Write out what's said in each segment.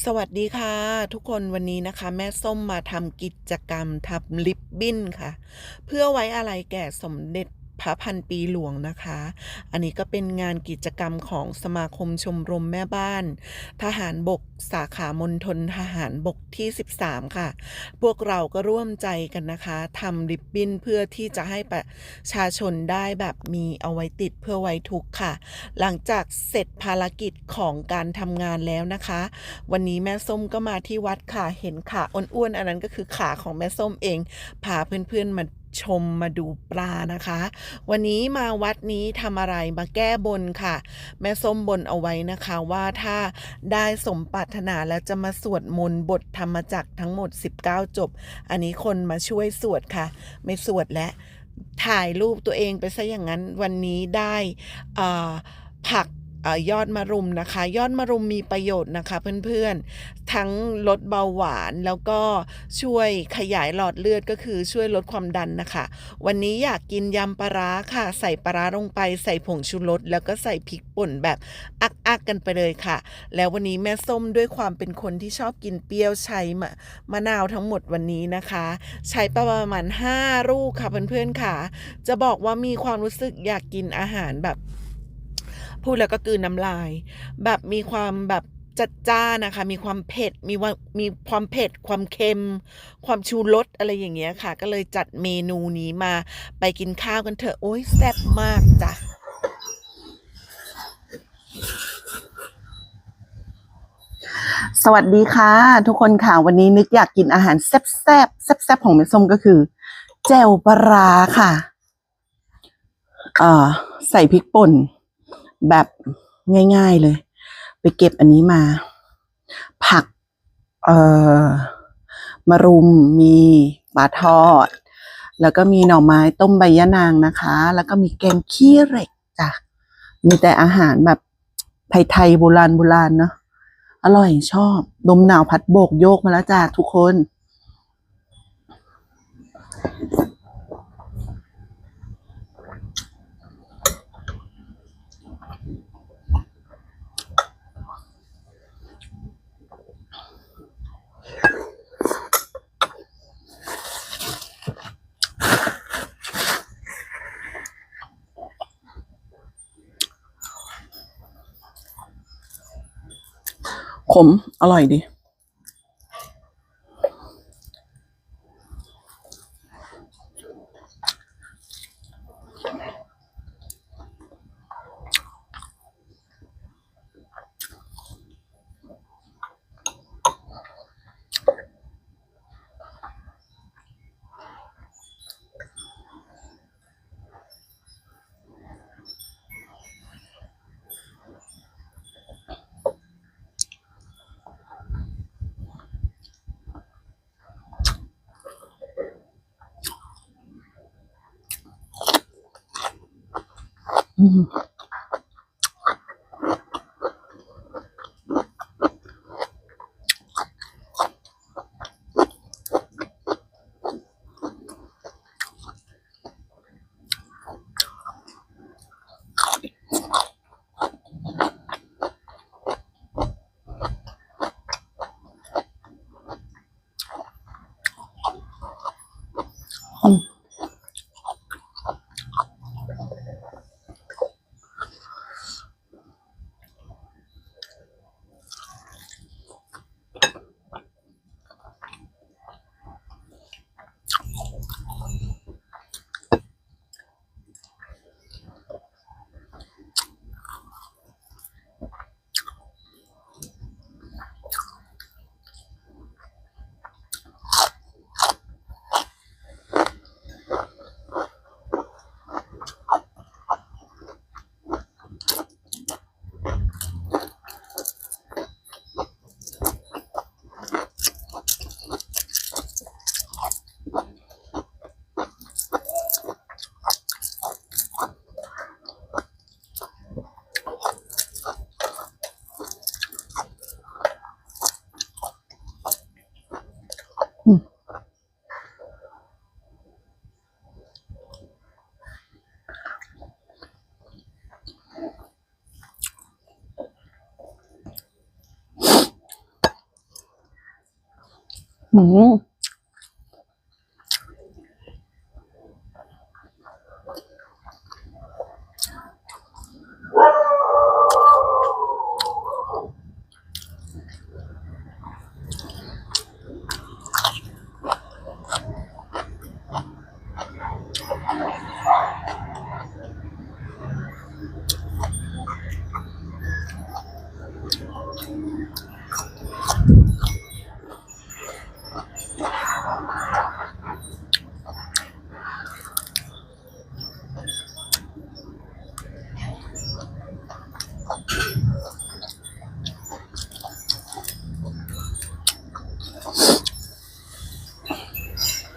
สวัสดีค่ะ ทุกคนวันนี้นะคะ แม่ส้มมาทำกิจกรรมทำริบบิ้นค่ะ เพื่อไว้อะไรแก่สมเด็จ พระพันปีหลวงนะคะ อันนี้ก็เป็นงานกิจกรรมของสมาคมชมรมแม่บ้าน ทหารบกสาขามณฑลทหารบกที่ 13 ค่ะ พวกเราก็ร่วมใจกันนะคะทำริบบิ้นเพื่อที่จะให้ประชาชนได้แบบมีเอาไว้ติดเพื่อไว้ทุกข์ค่ะ หลังจากเสร็จภารกิจของการทำงานแล้วนะคะ วันนี้แม่ส้มก็มาที่วัดค่ะเห็นขาอ้วนๆอันนั้นก็คือขาของแม่ส้มเองพาเพื่อนๆมา ชมมาดูปลานะคะ วันนี้มาวัดนี้ทำอะไรมาแก้บนค่ะ แม่ส้มบนเอาไว้นะคะว่าถ้าได้สมปรารถนาแล้วจะมาสวดมนต์บทธรรมจักทั้งหมด 19 จบ อันนี้คนมาช่วยสวดค่ะ ไม่สวดและถ่ายรูปตัวเองไปซะอย่างนั้นวันนี้ได้ผัก ยอดมะรุมนะคะ ยอดมะรุมมีประโยชน์นะคะเพื่อนๆ ทั้งลดเบาหวานแล้วก็ช่วยขยายหลอดเลือดก็คือช่วยลดความดันนะคะ วันนี้อยากกินยำปลาร้าค่ะ ใส่ปลาร้าลงไปใส่ผงชูรสแล้วก็ใส่พริกป่นแบบอักๆกันไปเลยค่ะ แล้ววันนี้แม่ส้มด้วยความเป็นคนที่ชอบกินเปรี้ยวใช้มะมะนาวทั้งหมดวันนี้นะคะ ใช้ประมาณ 5 ลูกค่ะเพื่อนๆค่ะ จะบอกว่ามีความรู้สึกอยากกินอาหารแบบ พูดแล้วก็กืนน้ำลาย แบบมีความแบบจัดจ้านนะคะ มีความเผ็ด มีว่ามีความเผ็ด ความเค็ม ความชูรสอะไรอย่างเงี้ยค่ะ ก็เลยจัดเมนูนี้มาไปกินข้าวกันเถอะ โอ้ยแซ่บมากจ้ะสวัสดีค่ะ ทุกคนค่ะ วันนี้นึกอยากกินอาหารแซ่บแซ่บแซ่บแซ่บของแม่ส้มก็คือแจ่วปลาร้าค่ะ เอ่อ ใส่พริกป่น แบบง่ายๆเลย ไปเก็บอันนี้มา ผัก เอ่อมะรุมมีปลาทอด แล้วก็มีหน่อไม้ต้มใบยะนางนะคะ แล้วก็มีแกงขี้เหล็กจ้ะมีแต่อาหารแบบไทยๆโบราณโบราณเนาะอร่อยชอบลมหนาวพัดโบกโยกมาแล้วจ้าทุกคน ขม อร่อยดี อื ม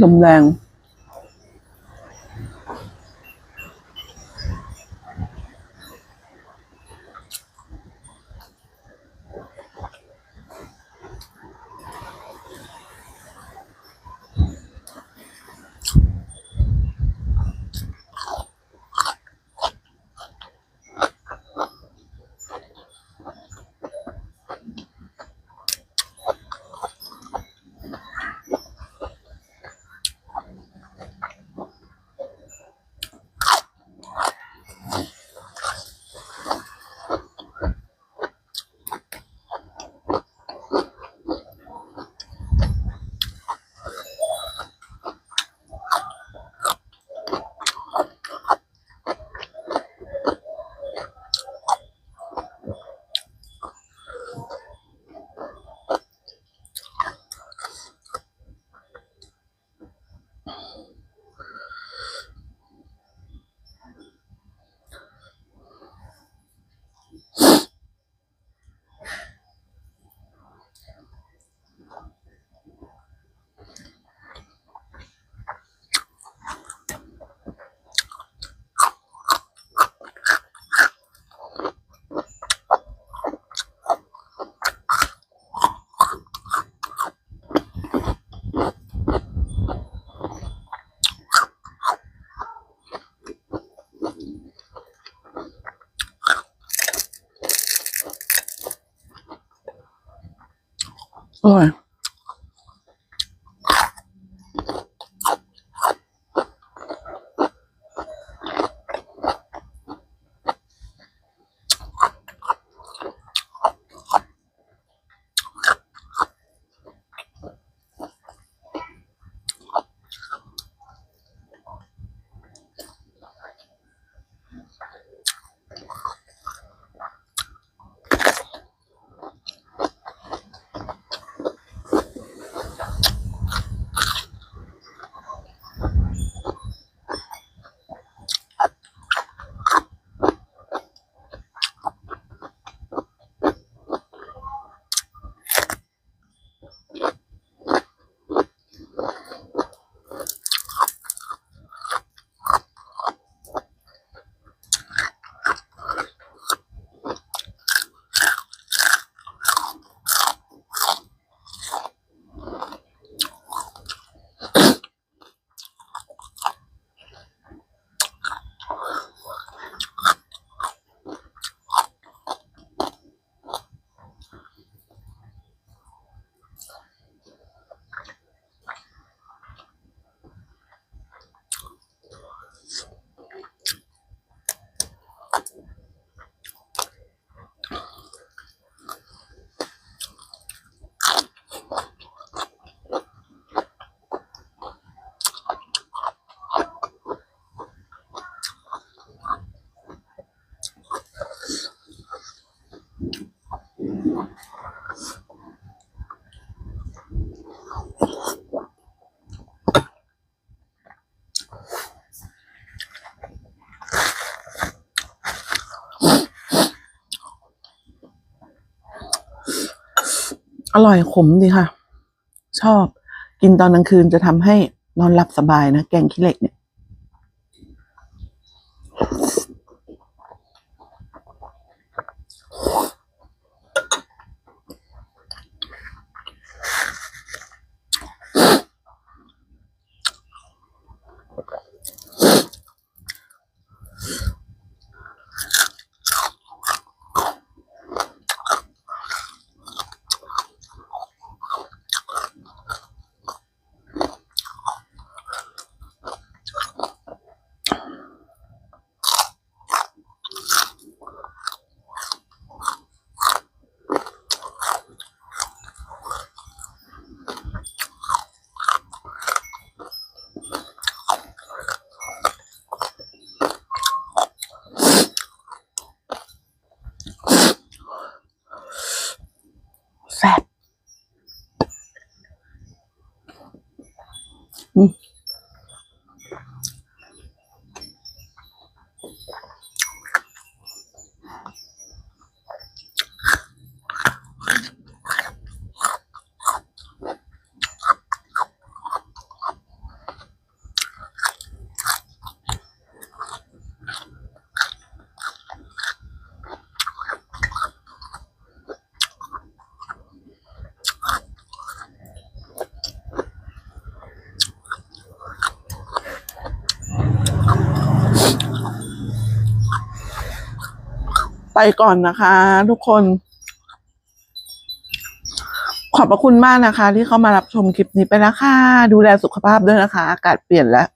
อืม ล อร่อยขมดีค่ะ ชอบกินตอนกลางคืนจะทำให้นอนหลับสบายนะ แกงขี้เหล็กเนี่ย Wow. ไปก่อนนะคะ ทุกคน ขอบพระคุณมากนะคะ ที่เข้ามารับชมคลิปนี้ไปนะคะ ดูแลสุขภาพด้วยนะคะ อากาศเปลี่ยนแล้ว